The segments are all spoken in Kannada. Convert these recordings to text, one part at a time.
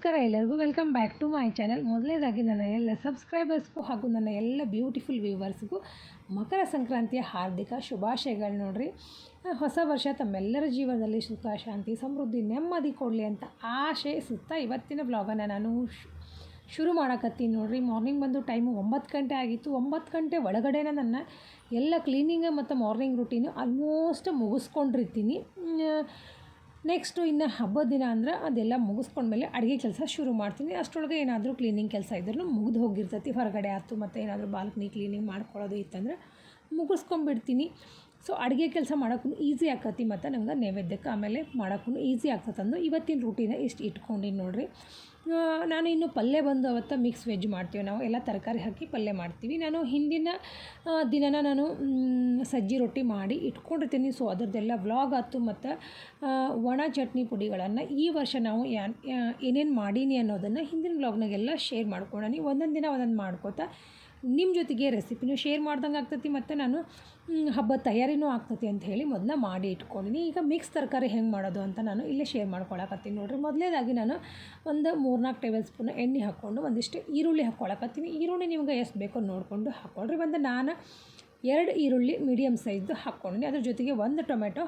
ನಮಸ್ಕಾರ ಎಲ್ಲರಿಗೂ welcome back to my channel. ಮೊದಲನೇದಾಗಿ ನನ್ನ ಎಲ್ಲ ಸಬ್ಸ್ಕ್ರೈಬರ್ಸ್ಗೂ ಹಾಗೂ ನನ್ನ ಎಲ್ಲ ಬ್ಯೂಟಿಫುಲ್ ವ್ಯೂವರ್ಸ್ಗೂ ಮಕರ ಸಂಕ್ರಾಂತಿಯ ಹಾರ್ದಿಕ ಶುಭಾಶಯಗಳು ನೋಡ್ರಿ. ಹೊಸ ವರ್ಷ ತಮ್ಮೆಲ್ಲರ ಜೀವನದಲ್ಲಿ ಸುಖ, ಶಾಂತಿ, ಸಮೃದ್ಧಿ, ನೆಮ್ಮದಿ ಕೊಡಲಿ ಅಂತ ಆಶೆ ಸುತ್ತ ಇವತ್ತಿನ ಬ್ಲಾಗನ್ನು ನಾನು ಶುರು ಮಾಡಕತ್ತೀನಿ ನೋಡ್ರಿ. ಮಾರ್ನಿಂಗ್ ಬಂದು ಟೈಮು ಒಂಬತ್ತು ಗಂಟೆ ಆಗಿತ್ತು. ಒಂಬತ್ತು ಗಂಟೆ ಒಳಗಡೆನೇ ನನ್ನ ಎಲ್ಲ ಕ್ಲೀನಿಂಗ್ ಮತ್ತು ಮಾರ್ನಿಂಗ್ ರುಟೀನು ಆಲ್ಮೋಸ್ಟ್ ಮುಗಿಸ್ಕೊಂಡಿರ್ತೀನಿ. ನೆಕ್ಸ್ಟು ಇನ್ನು ಹಬ್ಬದ ದಿನ ಅಂದ್ರೆ ಅದೆಲ್ಲ ಮುಗಿಸ್ಕೊಂಡ್ಮೇಲೆ ಅಡುಗೆ ಕೆಲಸ ಶುರು ಮಾಡ್ತೀನಿ. ಅಷ್ಟರೊಳಗೆ ಏನಾದರೂ ಕ್ಲೀನಿಂಗ್ ಕೆಲಸ ಇದ್ರೂ ಮುಗಿದು ಹೋಗಿರ್ತೈತಿ. ಹೊರಗಡೆ ಆಯ್ತು ಮತ್ತು ಏನಾದರೂ ಬಾಲ್ಕನಿ ಕ್ಲೀನಿಂಗ್ ಮಾಡ್ಕೊಳ್ಳೋದು ಇತ್ತಂದ್ರೆ ಮುಗಿಸ್ಕೊಂಡ್ಬಿಡ್ತೀನಿ. ಸೊ ಅಡುಗೆ ಕೆಲಸ ಮಾಡೋಕ್ಕೂ ಈಸಿ ಆಕತಿ ಮತ್ತು ನಂಗೆ ನೈವೇದ್ಯಕ್ಕೆ ಆಮೇಲೆ ಮಾಡೋಕ್ಕೂ ಈಸಿ ಆಗ್ತದಂದು ಇವತ್ತಿನ ರೂಟೀನ ಇಷ್ಟು ಇಟ್ಕೊಂಡಿನಿ ನೋಡ್ರಿ. ನಾನು ಇನ್ನು ಪಲ್ಯ ಬಂದು ಅವತ್ತು ಮಿಕ್ಸ್ ವೆಜ್ ಮಾಡ್ತೀವಿ ನಾವು. ಎಲ್ಲ ತರಕಾರಿ ಹಾಕಿ ಪಲ್ಯ ಮಾಡ್ತೀವಿ. ನಾನು ಹಿಂದಿನ ದಿನನ ನಾನು ಸಜ್ಜಿ ರೊಟ್ಟಿ ಮಾಡಿ ಇಟ್ಕೊಂಡಿರ್ತೀನಿ. ಸೊ ಅದರದ್ದೆಲ್ಲ ವ್ಲಾಗ್ ಆಯ್ತು ಮತ್ತು ಒಣ ಚಟ್ನಿ ಪುಡಿಗಳನ್ನು ಈ ವರ್ಷ ನಾವು ಏನೇನು ಮಾಡೀನಿ ಅನ್ನೋದನ್ನು ಹಿಂದಿನ ವ್ಲಾಗ್ನಾಗೆಲ್ಲ ಶೇರ್ ಮಾಡ್ಕೊಳ್ಳೋಣ ಒಂದೊಂದು ದಿನ ಒಂದೊಂದು ಮಾಡ್ಕೋತಾ ನಿಮ್ಮ ಜೊತೆಗೆ ರೆಸಿಪಿನೂ ಶೇರ್ ಮಾಡ್ದಂಗೆ ಆಗ್ತೈತಿ ಮತ್ತು ನಾನು ಹಬ್ಬ ತಯಾರಿನೂ ಆಗ್ತೈತಿ ಅಂತ ಹೇಳಿ ಮೊದಲ ಮಾಡಿ ಇಟ್ಕೊಂಡಿನಿ. ಈಗ ಮಿಕ್ಸ್ ತರಕಾರಿ ಹೆಂಗೆ ಮಾಡೋದು ಅಂತ ನಾನು ಇಲ್ಲೇ ಶೇರ್ ಮಾಡ್ಕೊಳಕತ್ತೀನಿ. ನೋಡಿರಿ, ಮೊದಲೇದಾಗಿ ನಾನು ಒಂದು ಮೂರ್ನಾಲ್ಕು ಟೇಬಲ್ ಸ್ಪೂನ್ ಎಣ್ಣೆ ಹಾಕ್ಕೊಂಡು ಒಂದಿಷ್ಟು ಈರುಳ್ಳಿ ಹಾಕ್ಕೊಳಕತ್ತೀನಿ. ಈರುಳ್ಳಿ ನಿಮ್ಗೆ ಎಷ್ಟು ಬೇಕೋ ನೋಡಿಕೊಂಡು ಹಾಕ್ಕೊಳ್ರಿ. ಒಂದು ನಾನು ಎರಡು ಈರುಳ್ಳಿ ಮೀಡಿಯಮ್ ಸೈಜ್ದು ಹಾಕ್ಕೊಂಡಿನಿ. ಅದ್ರ ಜೊತೆಗೆ ಒಂದು ಟೊಮೆಟೊ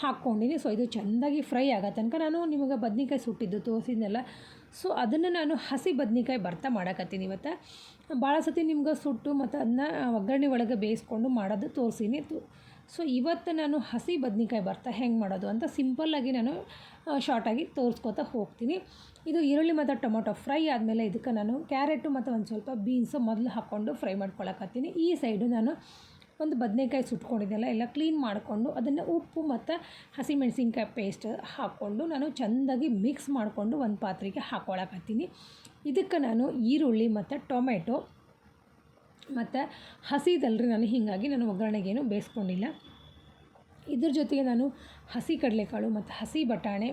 ಹಾಕ್ಕೊಂಡಿನಿ. ಸೊ, ಇದು ಚೆಂದಾಗಿ ಫ್ರೈ ಆಗೋ ತನಕ ನಾನು ನಿಮಗೆ ಬದ್ನಿಕಾಯಿ ಸುಟ್ಟಿದ್ದು ತೋರಿಸಿದ್ನಲ್ಲ ಸೊ ಅದನ್ನು ನಾನು ಹಸಿ ಬದ್ನಿಕಾಯಿ ಭರ್ತಾ ಮಾಡಕತ್ತೀನಿ. ಇವತ್ತು ಭಾಳ ಸತಿ ನಿಮ್ಗೆ ಸುಟ್ಟು ಮತ್ತು ಅದನ್ನ ಒಗ್ಗರಣೆ ಒಳಗೆ ಬೇಯಿಸ್ಕೊಂಡು ಮಾಡೋದು ತೋರಿಸೀನಿ. ಸೊ ಇವತ್ತು ನಾನು ಹಸಿ ಬದ್ನಿಕಾಯಿ ಭರ್ತಾ ಹೆಂಗೆ ಮಾಡೋದು ಅಂತ ಸಿಂಪಲ್ಲಾಗಿ ನಾನು ಶಾರ್ಟಾಗಿ ತೋರಿಸ್ಕೊತಾ ಹೋಗ್ತೀನಿ. ಇದು ಈರುಳ್ಳಿ ಮತ್ತು ಟೊಮೊಟೊ ಫ್ರೈ ಆದಮೇಲೆ ಇದಕ್ಕೆ ನಾನು ಕ್ಯಾರೆಟು ಮತ್ತು ಒಂದು ಸ್ವಲ್ಪ ಬೀನ್ಸು ಮೊದಲು ಹಾಕ್ಕೊಂಡು ಫ್ರೈ ಮಾಡ್ಕೊಳಕತ್ತೀನಿ. ಈ ಸೈಡು ನಾನು ಒಂದು ಬದನೆಕಾಯಿ ಸುಟ್ಕೊಂಡಿದ್ದೆಲ್ಲ ಎಲ್ಲ ಕ್ಲೀನ್ ಮಾಡಿಕೊಂಡು ಅದನ್ನು ಉಪ್ಪು ಮತ್ತು ಹಸಿಮೆಣಸಿನ್ಕಾಯಿ ಪೇಸ್ಟ್ ಹಾಕ್ಕೊಂಡು ನಾನು ಚೆಂದಾಗಿ ಮಿಕ್ಸ್ ಮಾಡಿಕೊಂಡು ಒಂದು ಪಾತ್ರೆಗೆ ಹಾಕ್ಕೊಳಕತ್ತೀನಿ ಇದಕ್ಕೆ ನಾನು ಈರುಳ್ಳಿ ಮತ್ತು ಟೊಮೆಟೊ ಮತ್ತು ಹಸಿದಲ್ರಿ ನಾನು ಹೀಗಾಗಿ ನಾನು ಒಗ್ಗರಣೆಗೇನು ಬೇಯಿಸ್ಕೊಂಡಿಲ್ಲ. ಇದ್ರ ಜೊತೆಗೆ ನಾನು ಹಸಿ ಕಡಲೆಕಾಳು ಮತ್ತು ಹಸಿ ಬಟಾಣೆ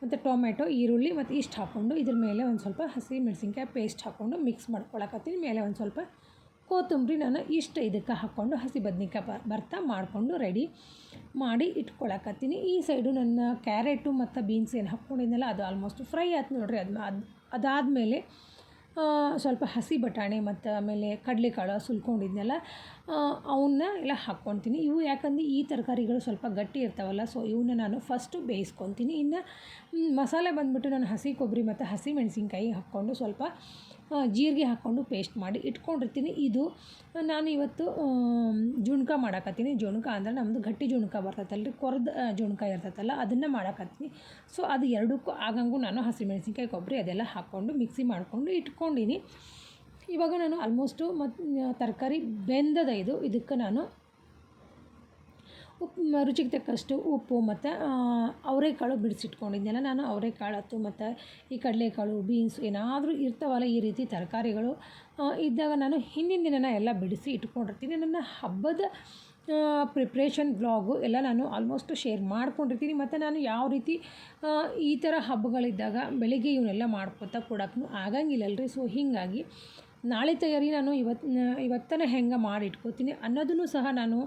ಮತ್ತು ಟೊಮೆಟೊ, ಈರುಳ್ಳಿ ಮತ್ತು ಇಷ್ಟು ಹಾಕ್ಕೊಂಡು ಇದ್ರ ಮೇಲೆ ಒಂದು ಸ್ವಲ್ಪ ಹಸಿ ಮೆಣಸಿನ್ಕಾಯಿ ಪೇಸ್ಟ್ ಹಾಕ್ಕೊಂಡು ಮಿಕ್ಸ್ ಮಾಡ್ಕೊಳಕತ್ತೀನಿ ಮೇಲೆ ಒಂದು ಸ್ವಲ್ಪ ಕೊತ್ತಂಬರಿ ನಾನು ಇಷ್ಟು ಇದಕ್ಕೆ ಹಾಕ್ಕೊಂಡು ಹಸಿ ಬದ್ನಿಕಾಯಿ ಬ, ಭರ್ತಾ ಮಾಡಿಕೊಂಡು ರೆಡಿ ಮಾಡಿ ಇಟ್ಕೊಳಕತ್ತೀನಿ. ಈ ಸೈಡು ನನ್ನ ಕ್ಯಾರೆಟು ಮತ್ತು ಬೀನ್ಸ್ ಏನು ಹಾಕ್ಕೊಂಡಿದ್ನಲ್ಲ, ಅದು ಆಲ್ಮೋಸ್ಟ್ ಫ್ರೈ ಆಯ್ತು ನೋಡ್ರಿ. ಅದು ಅದು, ಅದಾದಮೇಲೆ ಸ್ವಲ್ಪ ಹಸಿ ಬಟಾಣಿ ಮತ್ತು ಆಮೇಲೆ ಕಡಲೆಕಾಳು ಸುಲ್ಕೊಂಡಿದ್ನೆಲ್ಲ ಅವನ್ನ ಎಲ್ಲ ಹಾಕ್ಕೊತೀನಿ. ಇವು ಯಾಕಂದ್ರೆ ಈ ತರಕಾರಿಗಳು ಸ್ವಲ್ಪ ಗಟ್ಟಿ ಇರ್ತಾವಲ್ಲ ಸೊ ಇವನ್ನ ನಾನು ಫಸ್ಟು ಬೇಯಿಸ್ಕೊತೀನಿ. ಇನ್ನು ಮಸಾಲೆ ಬಂದುಬಿಟ್ಟು ನಾನು ಹಸಿ ಕೊಬ್ಬರಿ ಮತ್ತು ಹಸಿ ಮೆಣಸಿನ್ಕಾಯಿ ಹಾಕ್ಕೊಂಡು ಸ್ವಲ್ಪ ಜೀರಿಗೆ ಹಾಕ್ಕೊಂಡು ಪೇಸ್ಟ್ ಮಾಡಿ ಇಟ್ಕೊಂಡಿರ್ತೀನಿ. ಇದು ನಾನು ಇವತ್ತು ಜುಣಕ ಮಾಡಕತ್ತೀನಿ. ಜುಣ್ಕ ಅಂದರೆ ನಮ್ಮದು ಗಟ್ಟಿ ಜುಣ್ಕ ಬರ್ತೈತಲ್ರಿ. ಕೊರ್ದ ಕೊರದ ಜುಣ್ಕ ಇರ್ತೈತಲ್ಲ, ಅದನ್ನು ಮಾಡಕತ್ತೀನಿ. ಸೊ ಅದು ಎರಡಕ್ಕೂ ಆಗಂಗೂ ನಾನು ಹಸಿಮೆಣಸಿನ್ಕಾಯಿ, ಕೊಬ್ಬರಿ ಅದೆಲ್ಲ ಹಾಕ್ಕೊಂಡು ಮಿಕ್ಸಿ ಮಾಡಿಕೊಂಡು ಇಟ್ಕೊಂಡಿನಿ. ಇವಾಗ ನಾನು ಆಲ್ಮೋಸ್ಟು ಮತ್ತು ತರಕಾರಿ ಬೆಂದದ ಇದು. ಇದಕ್ಕೆ ನಾನು ಉಪ್ಪು ರುಚಿಗೆ ತಕ್ಕಷ್ಟು ಉಪ್ಪು ಮತ್ತು ಅವರೆಕಾಳು ಬಿಡಿಸಿಟ್ಕೊಂಡಿದ್ದೆಲ್ಲ ನಾನು ಅವರೆಕಾಳು ಆಯ್ತು ಮತ್ತು ಈ ಕಡಲೆಕಾಳು, ಬೀನ್ಸ್ ಏನಾದರೂ ಇರ್ತಾವಲ್ಲ ಈ ರೀತಿ ತರಕಾರಿಗಳು ಇದ್ದಾಗ ನಾನು ಹಿಂದಿನ ದಿನನ ಎಲ್ಲ ಬಿಡಿಸಿ ಇಟ್ಕೊಂಡಿರ್ತೀನಿ. ನನ್ನ ಹಬ್ಬದ ಪ್ರಿಪ್ರೇಷನ್ ವ್ಲಾಗು ಎಲ್ಲ ನಾನು ಆಲ್ಮೋಸ್ಟ್ ಶೇರ್ ಮಾಡ್ಕೊಂಡಿರ್ತೀನಿ. ಮತ್ತು ನಾನು ಯಾವ ರೀತಿ ಈ ಥರ ಹಬ್ಬಗಳಿದ್ದಾಗ ಬೆಳಿಗ್ಗೆ ಇವನ್ನೆಲ್ಲ ಮಾಡ್ಕೊತಾ ಕೊಡೋಕ್ಕೂ ಆಗಂಗಿಲ್ಲಲ್ರಿ. ಸೊ ಹೀಗಾಗಿ ನಾಳೆ ತಯಾರಿ ನಾನು ಇವತ್ತು ಇವತ್ತನೇ ಹೆಂಗೆ ಮಾಡಿ ಇಟ್ಕೋತೀನಿ ಅನ್ನೋದನ್ನು ಸಹ ನಾನು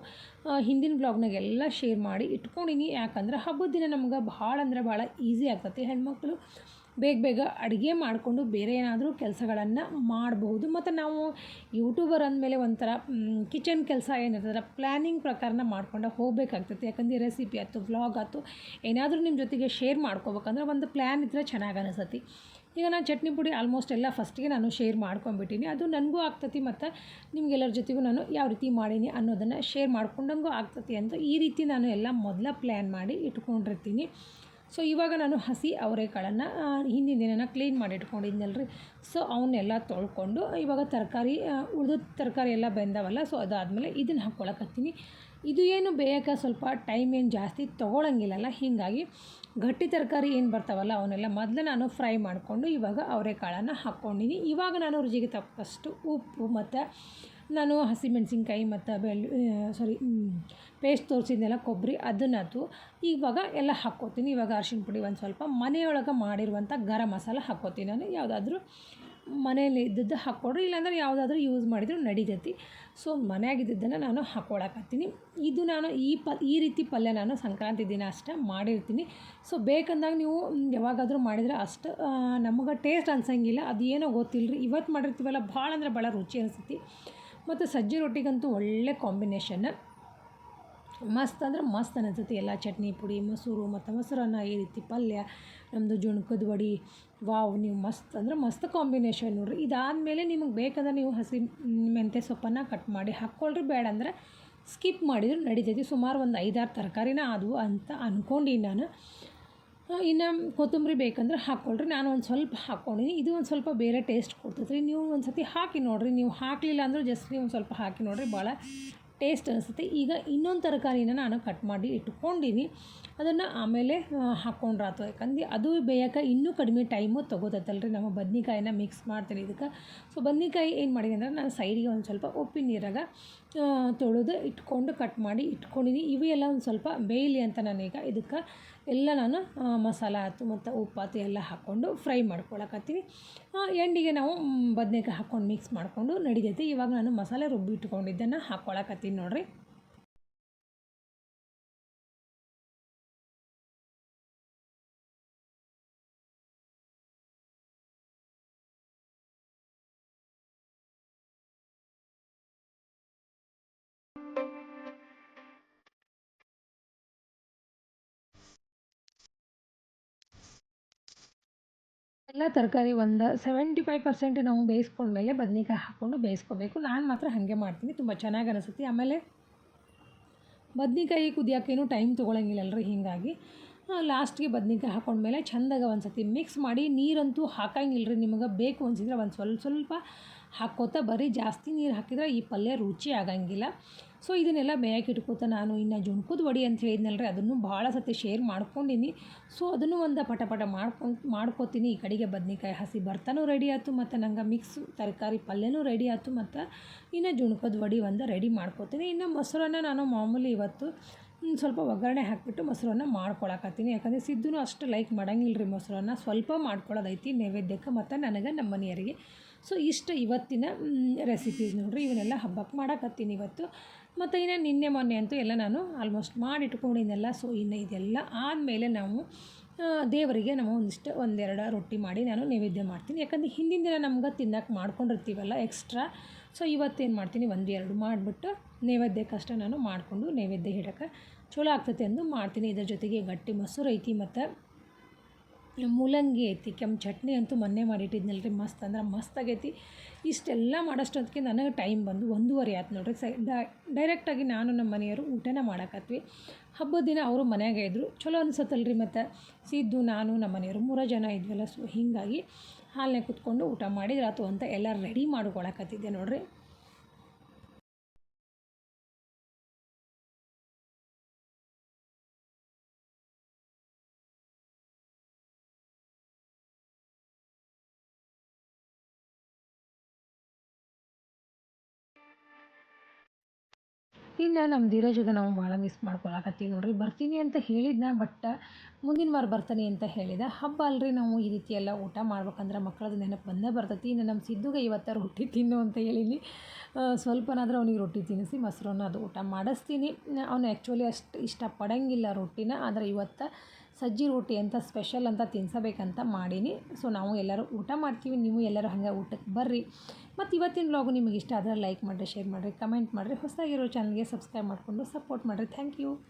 ಹಿಂದಿನ ಬ್ಲಾಗ್ನಾಗೆಲ್ಲ ಶೇರ್ ಮಾಡಿ ಇಟ್ಕೊಂಡಿನಿ. ಯಾಕಂದ್ರೆ ಹಬ್ಬದ ದಿನ ನಮ್ಗೆ ಭಾಳ ಅಂದರೆ ಭಾಳ ಈಸಿ ಆಗ್ತೈತಿ. ಹೆಣ್ಮಕ್ಳು ಬೇಗ ಬೇಗ ಅಡುಗೆ ಮಾಡಿಕೊಂಡು ಬೇರೆ ಏನಾದರೂ ಕೆಲಸಗಳನ್ನು ಮಾಡಬಹುದು. ಮತ್ತು ನಾವು ಯೂಟ್ಯೂಬರ್ ಅಂದಮೇಲೆ ಒಂಥರ ಕಿಚನ್ ಕೆಲಸ ಏನಿರ್ತದೆ ಪ್ಲ್ಯಾನಿಂಗ್ ಪ್ರಕಾರನ ಮಾಡ್ಕೊಂಡು ಹೋಗ್ಬೇಕಾಗ್ತೈತಿ. ಯಾಕಂದ್ರೆ ರೆಸಿಪಿ ಆಯ್ತು, ವ್ಲಾಗ್ ಆಯ್ತು, ಏನಾದರೂ ನಿಮ್ಮ ಜೊತೆಗೆ ಶೇರ್ ಮಾಡ್ಕೋಬೇಕಂದ್ರೆ ಒಂದು ಪ್ಲ್ಯಾನ್ ಇದ್ದರೆ ಚೆನ್ನಾಗಿ ಅನಿಸ್ತತಿ ಈಗ ನಾನು ಚಟ್ನಿ ಪುಡಿ ಆಲ್ಮೋಸ್ಟ್ ಎಲ್ಲ ಫಸ್ಟಿಗೆ ನಾನು ಶೇರ್ ಮಾಡ್ಕೊಂಬಿಟ್ಟಿನಿ ಅದು ನನಗೂ ಆಗ್ತತಿ ಮತ್ತು ನಿಮ್ಗೆಲ್ಲರ ಜೊತೆಗೂ ನಾನು ಯಾವ ರೀತಿ ಮಾಡೀನಿ ಅನ್ನೋದನ್ನು ಶೇರ್ ಮಾಡ್ಕೊಂಡಂಗೂ ಆಗ್ತತಿ ಅಂತ ಈ ರೀತಿ ನಾನು ಎಲ್ಲ ಮೊದಲ ಪ್ಲ್ಯಾನ್ ಮಾಡಿ ಇಟ್ಕೊಂಡಿರ್ತೀನಿ. ಸೊ ಇವಾಗ ನಾನು ಹಸಿ ಅವರೆಕಾಳನ್ನು ಹಿಂದಿನ ದಿನನ ಕ್ಲೀನ್ ಮಾಡಿ ಇಟ್ಕೊಂಡಿದ್ನಲ್ರಿ. ಸೊ ಅವನ್ನೆಲ್ಲ ತೊಳ್ಕೊಂಡು, ಇವಾಗ ತರಕಾರಿ ಉಳಿದ ತರಕಾರಿ ಎಲ್ಲ ಬೆಂದವಲ್ಲ ಸೊ ಅದಾದಮೇಲೆ ಇದನ್ನು ಹಾಕ್ಕೊಳಕತ್ತೀನಿ ಇದು ಏನು ಬೇಯಕ್ಕೆ ಸ್ವಲ್ಪ ಟೈಮ್ ಏನು ಜಾಸ್ತಿ ತೊಗೊಳಂಗಿಲ್ಲಲ್ಲ? ಹೀಗಾಗಿ ಗಟ್ಟಿ ತರಕಾರಿ ಏನು ಬರ್ತಾವಲ್ಲ, ಅವನ್ನೆಲ್ಲ ಮೊದಲು ನಾನು ಫ್ರೈ ಮಾಡಿಕೊಂಡು ಇವಾಗ ಅವರೆಕಾಳನ್ನು ಹಾಕ್ಕೊಂಡಿನಿ. ಇವಾಗ ನಾನು ರುಚಿಗೆ ತಕ್ಕಷ್ಟು ಉಪ್ಪು ಮತ್ತು ನಾನು ಹಸಿಮೆಣಸಿನ್ಕಾಯಿ ಮತ್ತು ಬೆಳ್ಳು ಸಾರಿ ಪೇಸ್ಟ್ ತೋರಿಸಿದ್ದೆಲ್ಲ ಕೊಬ್ಬರಿ ಅದನ್ನದು ಇವಾಗ ಎಲ್ಲ ಹಾಕ್ಕೋತೀನಿ. ಇವಾಗ ಅರ್ಶಿಣ ಪುಡಿ ಒಂದು ಸ್ವಲ್ಪ ಮನೆಯೊಳಗೆ ಮಾಡಿರುವಂಥ ಗರಂ ಮಸಾಲ ಹಾಕ್ಕೋತೀನಿ ನಾನು. ಯಾವುದಾದ್ರೂ ಮನೆಯಲ್ಲಿ ಇದ್ದದ್ದು ಹಾಕ್ಕೊಡ್ರಿ, ಇಲ್ಲಾಂದ್ರೆ ಯಾವುದಾದ್ರೂ ಯೂಸ್ ಮಾಡಿದರೂ ನಡಿತೈತಿ. ಸೊ ಮನೆಯಾಗಿದ್ದನ್ನು ನಾನು ಹಾಕ್ಕೊಳಕತ್ತೀನಿ. ಇದು ನಾನು ಈ ಪ, ಈ ರೀತಿ ಪಲ್ಯ ನಾನು ಸಂಕ್ರಾಂತಿ ದಿನ ಅಷ್ಟೇ ಮಾಡಿರ್ತೀನಿ. ಸೊ ಬೇಕಂದಾಗ ನೀವು ಯಾವಾಗಾದರೂ ಮಾಡಿದರೆ ಅಷ್ಟು ನಮಗೆ ಟೇಸ್ಟ್ ಅನ್ಸಂಗಿಲ್ಲ. ಅದು ಏನೋ ಗೊತ್ತಿಲ್ಲ ರೀ ಇವತ್ತು ಮಾಡಿರ್ತೀವಲ್ಲ, ಭಾಳ ಅಂದ್ರೆ ಭಾಳ ರುಚಿ ಅನಿಸ್ತೈತಿ ಮತ್ತು ಸಜ್ಜೆ ರೊಟ್ಟಿಗಂತೂ ಒಳ್ಳೆ ಕಾಂಬಿನೇಷನ್ ಮಸ್ತ್ ಅಂದ್ರೆ ಮಸ್ತ್ ಅನಿಸ್ತೈತಿ. ಎಲ್ಲ ಚಟ್ನಿ ಪುಡಿ, ಮೊಸರು ಮತ್ತು ಮೊಸರನ್ನ ಈ ರೀತಿ ಪಲ್ಯ ನಮ್ಮದು ಜುಣ್ಕದ ವಡೆ, ವಾವ್ ನೀವು ಮಸ್ತ್ ಅಂದ್ರೆ ಮಸ್ತ್ ಕಾಂಬಿನೇಷನ್ ನೋಡಿರಿ. ಇದಾದಮೇಲೆ ನಿಮಗೆ ಬೇಕಂದ್ರೆ ನೀವು ಹಸಿ ಮೆಂತ್ಯ ಸೊಪ್ಪನ್ನು ಕಟ್ ಮಾಡಿ ಹಾಕ್ಕೊಳ್ರಿ ಬೇಡ ಅಂದ್ರೆ ಸ್ಕಿಪ್ ಮಾಡಿದ್ರು ನಡಿತೈತಿ. ಸುಮಾರು ಒಂದು ಐದಾರು ತರಕಾರಿನ ಆದವು ಅಂತ ಅಂದ್ಕೊಂಡು ನಾನು. ಇನ್ನು ಕೊತ್ತಂಬರಿ ಬೇಕಂದ್ರೆ ಹಾಕ್ಕೊಳ್ರಿ ನಾನು ಒಂದು ಸ್ವಲ್ಪ ಹಾಕ್ಕೊಂಡಿನಿ ಇದು ಒಂದು ಸ್ವಲ್ಪ ಬೇರೆ ಟೇಸ್ಟ್ ಕೊಡ್ತೈತೆ ರೀ ನೀವು ಒಂದು ಸತಿ ಹಾಕಿ ನೋಡಿರಿ. ನೀವು ಹಾಕಲಿಲ್ಲ ಅಂದ್ರೆ ಜಸ್ಟ್ ನೀವು ಸ್ವಲ್ಪ ಹಾಕಿ ನೋಡಿರಿ. ಭಾಳ ಟೇಸ್ಟ್ ಅನಿಸುತ್ತೆ. ಈಗ ಇನ್ನೊಂದು ತರಕಾರಿನ ನಾನು ಕಟ್ ಮಾಡಿ ಇಟ್ಕೊಂಡೀನಿ. ಅದನ್ನು ಆಮೇಲೆ ಹಾಕ್ಕೊಂಡ್ರಾತು ಯಾಕಂದ್ರೆ ಅದು ಬೇಯೋಕೆ ಇನ್ನೂ ಕಡಿಮೆ ಟೈಮು ತೊಗೋತೈತಲ್ರಿ. ನಮ್ಮ ಬದ್ನಿಕಾಯಿನ ಮಿಕ್ಸ್ ಮಾಡ್ತೀನಿ ಇದಕ್ಕೆ. ಸೊ ಬದ್ನಿಕಾಯಿ ಏನು ಮಾಡಿದೆ ಅಂದ್ರೆ ನಾನು ಸೈಡಿಗೆ ಒಂದು ಸ್ವಲ್ಪ ಉಪ್ಪಿನ ನೀರಾಗ ತೊಳೆದು ಇಟ್ಕೊಂಡು ಕಟ್ ಮಾಡಿ ಇಟ್ಕೊಂಡಿನಿ. ಇವು ಎಲ್ಲ ಒಂದು ಸ್ವಲ್ಪ ಬೇಯಲಿ ಅಂತ ನಾನೀಗ ಇದಕ್ಕೆ ಎಲ್ಲ ನಾನು ಮಸಾಲ ಆಯ್ತು ಮತ್ತು ಉಪ್ಪು ಆಯ್ತು ಎಲ್ಲ ಹಾಕ್ಕೊಂಡು ಫ್ರೈ ಮಾಡ್ಕೊಳಕತ್ತೀವಿ. ಎಂಡಿಗೆ ನಾವು ಬದ್ನೇಕಾಯಿ ಹಾಕ್ಕೊಂಡು ಮಿಕ್ಸ್ ಮಾಡಿಕೊಂಡು ನಡಿತೈತಿ. ಇವಾಗ ನಾನು ಮಸಾಲೆ ರುಬ್ಬಿ ಇಟ್ಕೊಂಡಿದ್ದನ್ನು ಹಾಕ್ಕೊಳಕತ್ತೀನಿ ನೋಡಿರಿ. ಎಲ್ಲ ತರಕಾರಿ ಒಂದು ಸೆವೆಂಟಿ ಫೈವ್ ಪರ್ಸೆಂಟ್ ನಾವು ಬೇಯಿಸ್ಕೊಂಡ್ಮೇಲೆ ಬದನೇಕಾಯಿ ಹಾಕ್ಕೊಂಡು ಬೇಯಿಸ್ಕೋಬೇಕು. ನಾನು ಮಾತ್ರ ಹಾಗೆ ಮಾಡ್ತೀನಿ. ತುಂಬ ಚೆನ್ನಾಗಿ ಅನಿಸುತ್ತೆ. ಆಮೇಲೆ ಬದನೇಕಾಯಿ ಕುದಿಯೋಕ್ಕೇನು ಟೈಮ್ ತೊಗೊಳಂಗಿಲ್ಲಲ್ರಿ ಹೀಗಾಗಿ. ಲಾಸ್ಟ್ಗೆ ಬದ್ನೆಕಾಯಿ ಹಾಕೊಂಡ್ಮೇಲೆ ಚೆಂದಾಗ ಒಂದು ಸತಿ ಮಿಕ್ಸ್ ಮಾಡಿ ನೀರಂತೂ ಹಾಕಂಗಿಲ್ಲ ರೀ ನಿಮಗೆ ಬೇಕು ಅನ್ಸಿದ್ರೆ ಒಂದು ಸ್ವಲ್ಪ ಸ್ವಲ್ಪ ಹಾಕ್ಕೋತ ಬರೀ ಜಾಸ್ತಿ ನೀರು ಹಾಕಿದ್ರೆ ಈ ಪಲ್ಯ ರುಚಿ ಆಗಂಗಿಲ್ಲ. ಸೊ ಇದನ್ನೆಲ್ಲ ಬೇಯಕ್ಕೆ ಇಟ್ಕೋತ ನಾನು ಇನ್ನು ಜುಣ್ಕದ ವಡಿ ಅಂತ ಹೇಳಿದ್ನಲ್ಲ ರೀ ಅದನ್ನು ಭಾಳ ಸತಿ ಶೇರ್ ಮಾಡ್ಕೊಂಡಿನಿ. ಸೊ ಅದನ್ನು ಒಂದು ಪಟ ಪಟ ಮಾಡ್ಕೊಂಡು, ಮಾಡ್ಕೋತೀನಿ. ಈ ಕಡೆಗೆ ಬದ್ನೆಕಾಯಿ ಹಸಿ ಬರ್ತಾನೂ ರೆಡಿ ಆಯಿತು ಮತ್ತು ನಂಗೆ ಮಿಕ್ಸ್ ತರಕಾರಿ ಪಲ್ಯನೂ ರೆಡಿ ಆಯ್ತು ಮತ್ತು ಇನ್ನು ಜುಣ್ಕದ ವಡಿ ಒಂದು ರೆಡಿ ಮಾಡ್ಕೋತೀನಿ. ಇನ್ನು ಮೊಸರನ್ನ ನಾನು ಮಾಮೂಲಿ ಇವತ್ತು ಸ್ವಲ್ಪ ಒಗ್ಗರಣೆ ಹಾಕಿಬಿಟ್ಟು ಮೊಸರನ್ನ ಮಾಡ್ಕೊಳಕತ್ತೀನಿ. ಯಾಕಂದರೆ ಸಿದ್ದುನು ಅಷ್ಟು ಲೈಕ್ ಮಾಡಂಗಿಲ್ಲ ರೀ ಮೊಸರನ್ನ. ಸ್ವಲ್ಪ ಮಾಡ್ಕೊಳ್ಳೋದೈತಿ ನೈವೇದ್ಯಕ್ಕೆ ಮತ್ತು ನನಗೆ ನಮ್ಮ ಮನೆಯವರಿಗೆ. ಸೊ ಇಷ್ಟು ಇವತ್ತಿನ ರೆಸಿಪೀಸ್ ನೋಡಿರಿ. ಇವನ್ನೆಲ್ಲ ಹಬ್ಬಕ್ಕೆ ಮಾಡಕತ್ತೀನಿ ಇವತ್ತು. ಮತ್ತು ಇನ್ನು ನಿನ್ನೆ, ಮೊನ್ನೆ ಅಂತೂ ಎಲ್ಲ ನಾನು ಆಲ್ಮೋಸ್ಟ್ ಮಾಡಿಟ್ಕೊಂಡಿದ್ದೆಲ್ಲ ಸೊ ಇನ್ನು ಇದೆಲ್ಲ ಆದಮೇಲೆ ನಾವು ದೇವರಿಗೆ ನಾವು ಒಂದಿಷ್ಟು, ಒಂದೆರಡು ರೊಟ್ಟಿ ಮಾಡಿ ನಾನು ನೈವೇದ್ಯ ಮಾಡ್ತೀನಿ. ಯಾಕಂದರೆ ಹಿಂದಿನ ದಿನ ನಮ್ಗೆ ತಿನ್ನಕ್ಕೆ ಮಾಡ್ಕೊಂಡಿರ್ತೀವಲ್ಲ ಎಕ್ಸ್ಟ್ರಾ ಸೊ ಇವತ್ತೇನು ಮಾಡ್ತೀನಿ, ಒಂದು ಎರಡು ಮಾಡಿಬಿಟ್ಟು ನೈವೇದ್ಯಕ್ಕಷ್ಟೇ ನಾನು ಮಾಡಿಕೊಂಡು ನೈವೇದ್ಯ ಹಿಡಕ್ಕೆ ಚಲೋ ಆಗ್ತೈತೆ ಅಂದು ಮಾಡ್ತೀನಿ. ಇದ್ರ ಜೊತೆಗೆ ಗಟ್ಟಿ ಮೊಸರು ಐತಿ ಮತ್ತು ಮೂಲಂಗಿ ಐತಿ, ಕೆಂಪು ಚಟ್ನಿ ಅಂತೂ ಮೊನ್ನೆ ಮಾಡಿಟ್ಟಿದ್ನಲ್ಲ ರೀ ಮಸ್ತ್ ಅಂದ್ರೆ ಮಸ್ತ್ ಆಗೈತಿ. ಇಷ್ಟೆಲ್ಲ ಮಾಡೋಷ್ಟೊತ್ತಿಗೆ ನನಗೆ ಟೈಮ್ ಬಂದು ಒಂದೂವರೆ ಆಯ್ತು ನೋಡ್ರಿ. ಸೈ ಡೈರೆಕ್ಟಾಗಿ ನಾನು ನಮ್ಮ ಮನೆಯವರು ಊಟನ ಮಾಡಾಕತ್ವಿ. ಹಬ್ಬದ ದಿನ ಅವರು ಮನ್ಯಾಗೆ ಇದ್ದರು ಚಲೋ ಅನ್ಸತ್ತಲ್ಲ ರೀ ಮತ್ತು. ಸಿದ್ದು, ನಾನು, ನಮ್ಮ ಮನೆಯವರು ಮೂರು ಜನ ಇದ್ವಲ್ಲ, ಸೊ ಹೀಗಾಗಿ ಹಾಲನ್ನೇ ಕುತ್ಕೊಂಡು ಊಟ ಮಾಡಿದ್ರಾತು ಅಂತ ಎಲ್ಲ ರೆಡಿ ಮಾಡ್ಕೊಳಕತ್ತಿದ್ದೆ ನೋಡಿರಿ. ಇನ್ನು ನಮ್ಮ ಧೀರಜಗೆ ನಾವು ಭಾಳ ಮಿಸ್ ಮಾಡ್ಕೊಳಕತ್ತೀವಿ ನೋಡಿರಿ. ಬರ್ತೀನಿ ಅಂತ ಹೇಳಿದ್ನ ಬಟ್ ಮುಂದಿನ ವಾರ ಬರ್ತಾನೆ ಅಂತ ಹೇಳಿದ. ಹಬ್ಬ ಅಲ್ರಿ ನಾವು ಈ ರೀತಿ ಎಲ್ಲ ಊಟ ಮಾಡ್ಬೇಕಂದ್ರೆ ಮಕ್ಕಳದ್ದು ನೆನಪು ಬಂದೇ ಬರ್ತೈತಿ. ಇನ್ನು ನಮ್ಮ ಸಿದ್ದುಗೆ ಇವತ್ತ ರೊಟ್ಟಿ ತಿನ್ನು ಅಂತ ಹೇಳೀನಿ. ಸ್ವಲ್ಪನಾದರೂ ಅವನಿಗೆ ರೊಟ್ಟಿ ತಿನ್ನಿಸಿ, ಮೊಸರನ್ನ ಅದು ಊಟ ಮಾಡಿಸ್ತೀನಿ. ಅವನು ಆ್ಯಕ್ಚುಲಿ ಅಷ್ಟು ಇಷ್ಟಪಡಂಗಿಲ್ಲ ರೊಟ್ಟಿನ, ಆದರೆ ಇವತ್ತು ಸಜ್ಜಿ ರೊಟ್ಟಿ ಅಂತ ಸ್ಪೆಷಲ್ ಅಂತ ತಿನ್ಸಬೇಕಂತ ಮಾಡೀನಿ. ಸೊ, ನಾವು ಎಲ್ಲರೂ ಊಟ ಮಾಡ್ತೀವಿ. ನೀವು ಎಲ್ಲರೂ ಹಾಗೆ ಊಟಕ್ಕೆ ಬರ್ರಿ. ಮತ್ತು ಇವತ್ತಿನ ಬ್ಲಾಗು ನಿಮಗೆ ಇಷ್ಟ ಆದರೆ ಲೈಕ್ ಮಾಡಿರಿ ಶೇರ್ ಮಾಡಿರಿ ಕಮೆಂಟ್ ಮಾಡಿರಿ. ಹೊಸದಾಗಿರೋ ಚಾನಲ್ಗೆ ಸಬ್ಸ್ಕ್ರೈಬ್ ಮಾಡಿಕೊಂಡು ಸಪೋರ್ಟ್ ಮಾಡಿರಿ. Thank you